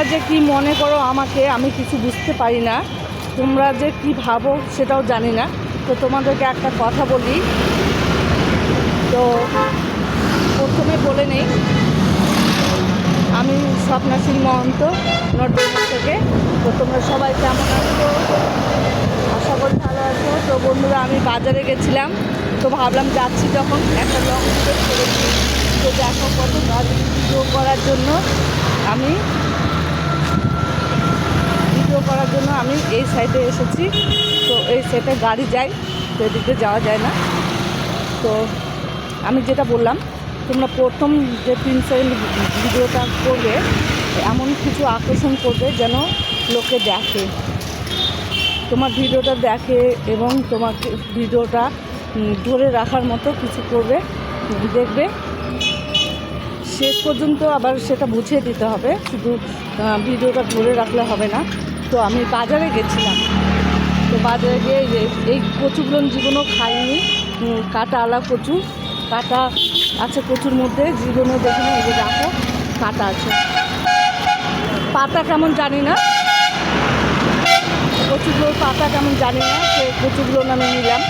তোমরা যে কি মনে করো আমাকে, আমি কিছু বুঝতে পারি না। তোমরা যে কি ভাবো সেটাও জানি না। তো তোমাদেরকে একটা কথা বলি। তো প্রথমে বলে নেই, আমি স্বপ্না সিং মহন্ত নটবেঙ্গল থেকে। তো তোমরা সবাই কেমন আছো? আশা করি ভালো আছো। তো বন্ধুরা, আমি বাজারে গেছিলাম। তো ভাবলাম যাচ্ছি যখন একটা লং ট্রিপ করেছি তো দেখো কত ভিডিও করার জন্য আমি ভিডিও করার জন্য আমি এই সাইডে এসেছি। তো এই সাইডে গাড়ি যায়, তো এদিকে যাওয়া যায় না। তো আমি যেটা বললাম, তোমরা প্রথম যে তিন সেকেন্ড ভিডিওটা করবে, এমন কিছু আকর্ষণ করবে যেন লোকে দেখে। তোমার ভিডিওটা দেখে এবং তোমাকে ভিডিওটা ধরে রাখার মতো কিছু করবে, দেখবে। শেষ পর্যন্ত আবার সেটা বুঝিয়ে দিতে হবে, শুধু ভিডিওটা ধরে রাখলে হবে না। তো আমি বাজারে গেছিলাম। তো বাজারে গিয়ে এই কচুগুলো জীবনও খাইনি। কাটা আলা কচু, কাটা আছে কচুর মধ্যে, জীবনও দেখে না, এই যে দেখো, কাটা আছে। পাতা কেমন জানি না। কচুগুলোর পাতা কেমন জানি না সে কচুগুলো আমি নিলাম।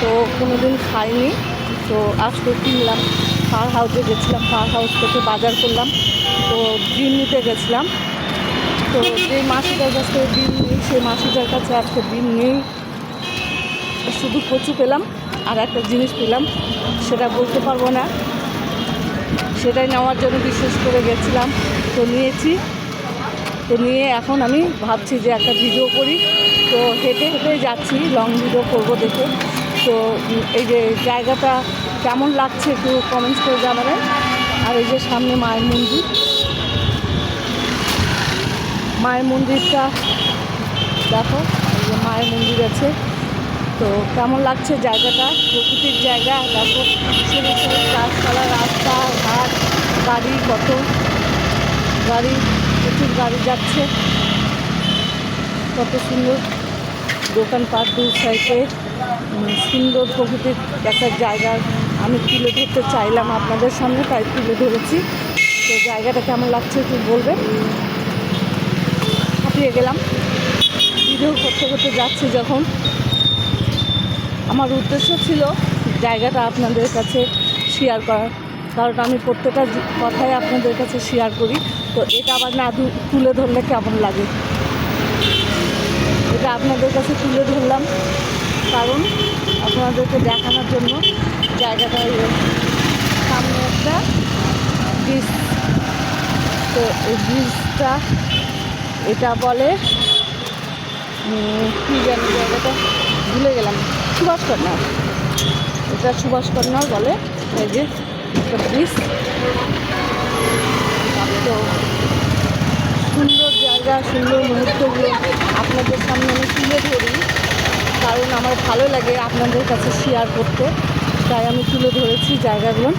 তো কোনো দিন খাইনি, তো আজকে কিনলাম। পার হাউসে গেছিলাম পার হাউস থেকে বাজার করলাম। তো ডিম নিতে গেছিলাম। তো যে মাসিটার কাছ থেকে ডিম নেই সেই মাসিটার কাছে আজকে ডিম নেই। শুধু কচু পেলাম আর একটা জিনিস পেলাম, সেটা বলতে পারব না। সেটাই নেওয়ার জন্য বিশেষ করে গেছিলাম, তো নিয়েছি। তো নিয়ে এখন আমি ভাবছি যে একটা ভিডিও করি। তো হেঁটে হেঁটে যাচ্ছি লং ভিডিও করব দেখে। তো এই যে জায়গাটা কেমন লাগছে একটু কমেন্টস করে জানাবেন। আর এই যে সামনে মায়ের মন্দির মায়ের মন্দিরটা। দেখো মায়ের মন্দির আছে। তো কেমন লাগছে জায়গাটা? প্রকৃতির জায়গা, দেখো সরু সরু গাছপালা, রাস্তা, ঘাট গাড়ি কত। গাড়ি প্রচুর গাড়ি যাচ্ছে। কত সুন্দর দোকানপাট দু সাইডে। সুন্দর প্রকৃতির একটা জায়গা। আমি তুলে ধরতে চাইলাম আপনাদের সামনে, তাই তুলে ধরেছি। তো জায়গাটা কেমন লাগছে একটু বলবেন? হাঁপিয়ে গেলাম। ভিডিও করতে করতে যাচ্ছি যখন। আমার উদ্দেশ্য ছিল জায়গাটা আপনাদের কাছে শেয়ার করার। কারণ আমি প্রত্যেকটা কথাই আপনাদের কাছে শেয়ার করি। তো এটা আবার না তুলে ধরলে কেমন লাগে? এটা আপনাদের কাছে তুলে ধরলাম। কারণ আপনাদেরকে দেখানোর জন্য জায়গাটা সামনে একটা ব্রিজ তো এই ব্রিজটা এটা বলে কী জানি জায়গাটা ভুলে গেলাম। সুভাষ কর্নার এটা সুভাষ কর্নার বলে, এই যে, একটা ব্রিজ তো, সুন্দর জায়গা, সুন্দর মুহূর্তগুলো আপনাদের সামনে আমি তুলে ধরি, কারণ আমার ভালো লাগে আপনাদের কাছে শেয়ার করতে। তাই আমি তুলে ধরেছি জায়গাগুলো।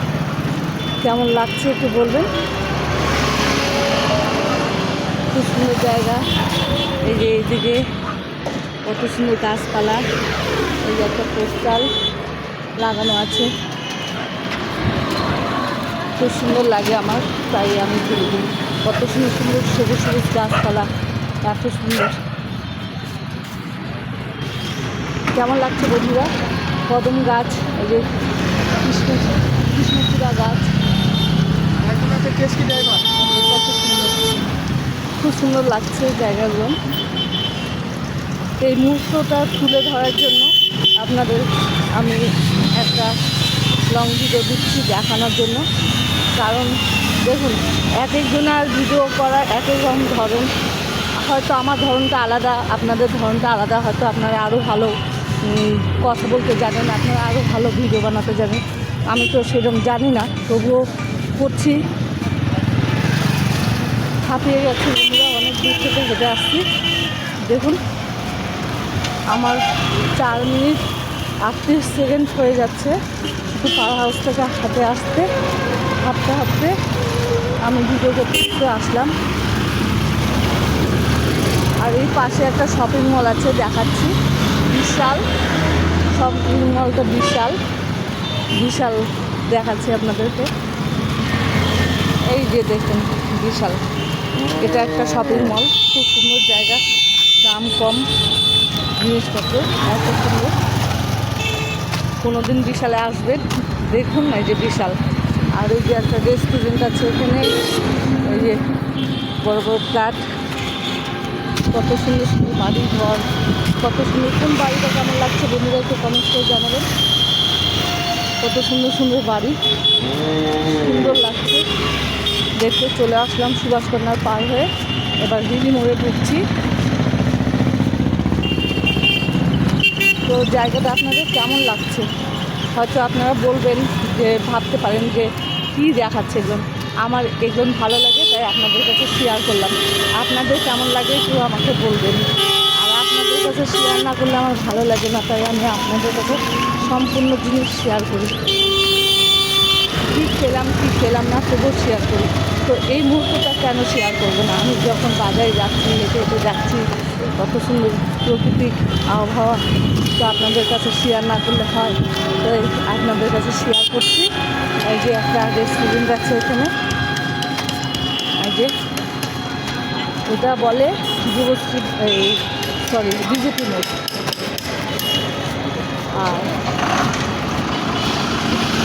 কেমন লাগছে একটু বলবেন? খুব সুন্দর জায়গা। এই যে এইদিকে কত সুন্দর গাছপালা। এই যে একটা পোস্টাল লাগানো আছে। খুব সুন্দর লাগে আমার তাই আমি তুলে দিই কত সুন্দর সুন্দর সবুজ সবুজ গাছপালা এত সুন্দর। কেমন লাগছে বন্ধুরা? কদম গাছ এই যে কৃষ্ণ কৃষ্ণচূড়া গাছ। কত সুন্দর। খুব সুন্দর লাগছে জায়গাগুলো। এই মুহূর্তটা তুলে ধরার জন্য আপনাদের আমি একটা লং ভিডিও দিচ্ছি দেখানোর জন্য। কারণ দেখুন, এক একজনের ভিডিও করার এক এক রকম ধরন। হয়তো আমার ধরনটা আলাদা, আপনাদের ধরনটা আলাদা, হয়তো আপনারা আরও ভালো কথা বলতে জানেন, আপনারা আরও ভালো ভিডিও বানাতে জানেন। আমি তো সেরকম জানি না, তবুও করছি। হাঁপিয়ে গেছে বন্ধুরা, অনেক দূর থেকে হেঁটে আসছি। দেখুন, আমার চার মিনিট আটত্রিশ সেকেন্ড হয়ে যাচ্ছে। শুধু পাওয়ার হাউস থেকে হাঁটে আসতে, হাঁটতে হাঁটতে আমি ভিডিও করতে আসলাম। আর এই পাশে একটা শপিং মল আছে, দেখাচ্ছি। বিশাল শপিং মলটা বিশাল। বিশাল দেখাচ্ছি আপনাদেরকে। এই যে দেখুন, বিশাল। এটা একটা শপিং মল খুব সুন্দর জায়গা, দাম কম, জিনিসপত্র, এত সুন্দর। কোনোদিন বিশালে আসবেন দেখুন না যে বিশাল। আর ওই যে একটা রেস্টুরেন্ট আছে এখানে ওই যে বড় বড় ফ্ল্যাট কত সুন্দর সুন্দর বাড়ি ঘর, কত সুন্দর, কোন বাড়িটা কেমন লাগছে বন্ধুরা একটু কমেন্ট করে জানাবেন। কত সুন্দর সুন্দর বাড়ি, সুন্দর লাগছে। দেখতে চলে আসলাম সুভাষকন্যার পার হয়ে। এবার দিদি মোড়ে ঢুকছি। তো জায়গাটা আপনাদের কেমন লাগছে? হয়তো আপনারা বলবেন যে, ভাবতে পারেন যে, কী দেখাচ্ছে এগুলো আমার এগুলো ভালো লাগে, তাই আপনাদের কাছে শেয়ার করলাম। আপনাদের কেমন লাগে একটু আমাকে বলবেন। আর আপনাদের কাছে শেয়ার না করলে আমার ভালো লাগে না, তাই আমি আপনাদের কাছে সম্পূর্ণ জিনিস শেয়ার করি। কী খেলাম কী খেলাম না, তবুও শেয়ার করি। তো এই মুহূর্তটা কেন শেয়ার করব না? আমি যখন বাজারে যাচ্ছি, হেঁটে হেঁটে যাচ্ছি, কত সুন্দর প্রকৃতিক আবহাওয়া, তো আপনাদের কাছে শেয়ার না করলে হয়। তাই আপনাদের কাছে শেয়ার করছি। এই যে একটা রেস্টুরেন্ট আছে এখানে। এই যে, এটা বলে যুবশ্রী এই সরি বিজেপি মোড় আর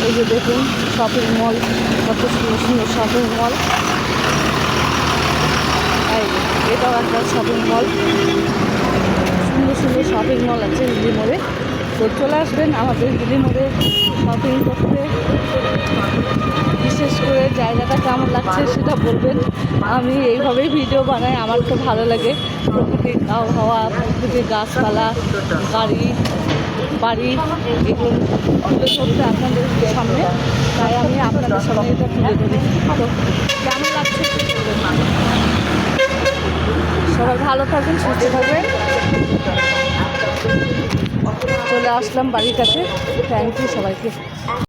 এই যে দেখুন শপিং মল কত সুন্দর সুন্দর শপিং মল এটাও একটা শপিং মল সুন্দর সুন্দর শপিং মল আছে হিলি মোড়ে তো চলে আসবেন আমাদের হিলি মোড়ে শপিং করতে। বিশেষ করে জায়গাটা কেমন লাগছে সেটা বলবেন। আমি এইভাবেই ভিডিও বানাই, আমার তো ভালো লাগে। প্রকৃতির আবহাওয়া প্রকৃতির গাছপালা গাড়ি বাড়ি, এগুলো তুলে ধরতে আপনাদের সামনে। তাই আমি আপনাদের সামনে এটা তুলে ধরি। তো কেমন লাগছে? সবাই ভালো থাকবেন, সুস্থ থাকবেন। চলে আসলাম বাড়ির কাছে। থ্যাংক ইউ সবাইকে।